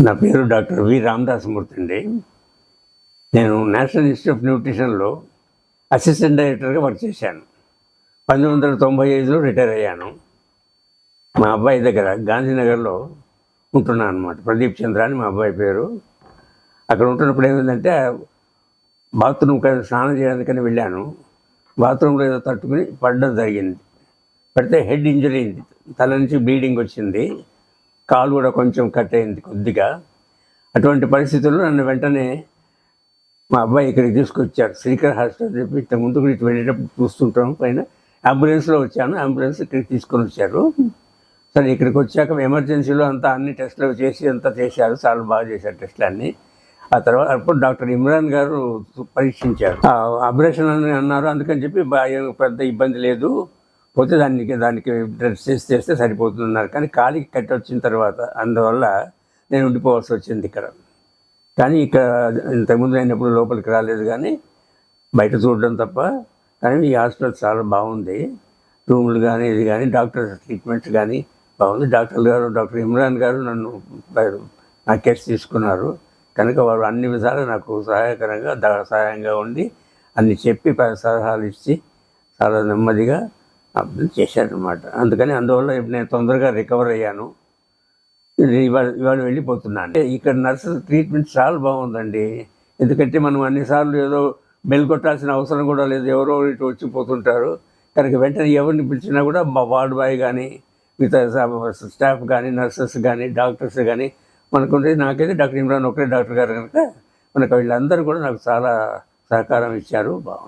నా పేరు doctor V Ramadasamurthy అండి. నేను నేషనల్ ఇన్స్టిట్యూట్ ఆఫ్ న్యూట్రిషన్లో అసిస్టెంట్ డైరెక్టర్గా వర్క్ చేశాను. పంతొమ్మిది వందల తొంభై ఐదులో రిటైర్ అయ్యాను. మా అబ్బాయి దగ్గర గాంధీనగర్లో ఉంటున్నాను అనమాట ప్రదీప్ చంద్ర అని మా అబ్బాయి పేరు. అక్కడ ఉంటున్నప్పుడు ఏమైందంటే బాత్రూమ్ స్నానం చేయడానికని వెళ్ళాను. బాత్రూంలో ఏదో తట్టుకుని పడడం జరిగింది. పడితే హెడ్ ఇంజరీ అయింది. తల నుంచి బ్లీడింగ్ వచ్చింది. కాలు కూడా కొంచెం కట్ అయింది కొద్దిగా. అటువంటి పరిస్థితుల్లో నన్ను వెంటనే మా అబ్బాయి ఇక్కడికి తీసుకొచ్చారు. శ్రీకర్ హాస్పిటల్ చెప్పి ఇంత ముందు కూడా ఇటు వెళ్ళేటప్పుడు చూస్తుంటాం. పైన అంబులెన్స్లో వచ్చాను. అంబులెన్స్ ఇక్కడికి తీసుకొని వచ్చారు. సరే ఇక్కడికి వచ్చాక ఎమర్జెన్సీలో అంతా అన్ని టెస్టులు చేసి అంతా చేశారు. చాలా బాగా చేశారు టెస్టులు అన్నీ ఆ తర్వాత అప్పుడు డాక్టర్ ఇమ్రాన్ గారు పరీక్షించారు. ఆపరేషన్ అని అన్నారు. అందుకని చెప్పి పెద్ద ఇబ్బంది లేదు. పోతే దానికి దానికి డ్రెస్ చేసి చేస్తే సరిపోతుందన్నారు. కానీ కాలికి కట్టి వచ్చిన తర్వాత అందువల్ల నేను ఉండిపోవాల్సి వచ్చింది ఇక్కడ. కానీ ఇక్కడ ఇంతకుముందు అయినప్పుడు లోపలికి రాలేదు కానీ బయట చూడడం తప్ప కానీ ఈ హాస్పిటల్ చాలా బాగుంది. రూములు కానీ ఇది కానీ డాక్టర్ ట్రీట్మెంట్ కానీ బాగుంది. డాక్టర్ గారు డాక్టర్ ఇమ్రాన్ గారు నన్ను నా కేసు తీసుకున్నారు. కనుక వారు అన్ని విధాలు నాకు సహాయకరంగా సహాయంగా ఉండి అన్ని చెప్పి సలహాలు ఇచ్చి చాలా నెమ్మదిగా చేశారనమాట అందుకని అందువల్ల ఇప్పుడు నేను తొందరగా రికవర్ అయ్యాను. ఇవాళ ఇవాళ వెళ్ళిపోతున్నాను. ఇక్కడ నర్సు ట్రీట్మెంట్ చాలా బాగుందండి. ఎందుకంటే మనం అన్నిసార్లు ఏదో బెల్ కొట్టాల్సిన అవసరం కూడా లేదు. ఎవరో ఇటు వచ్చిపోతుంటారు. కనుక వెంటనే ఎవరిని పిలిచినా కూడా మా వార్డ్ బాయ్ కానీ మిగతా స్టాఫ్ కానీ నర్సెస్ కానీ డాక్టర్స్ కానీ మనకుంటే నాకైతే డాక్టర్ ఇమ్రాన్ ఒకరే డాక్టర్ గారు కనుక మనకు వీళ్ళందరూ కూడా నాకు చాలా సహకారం ఇచ్చారు. బాగుంది.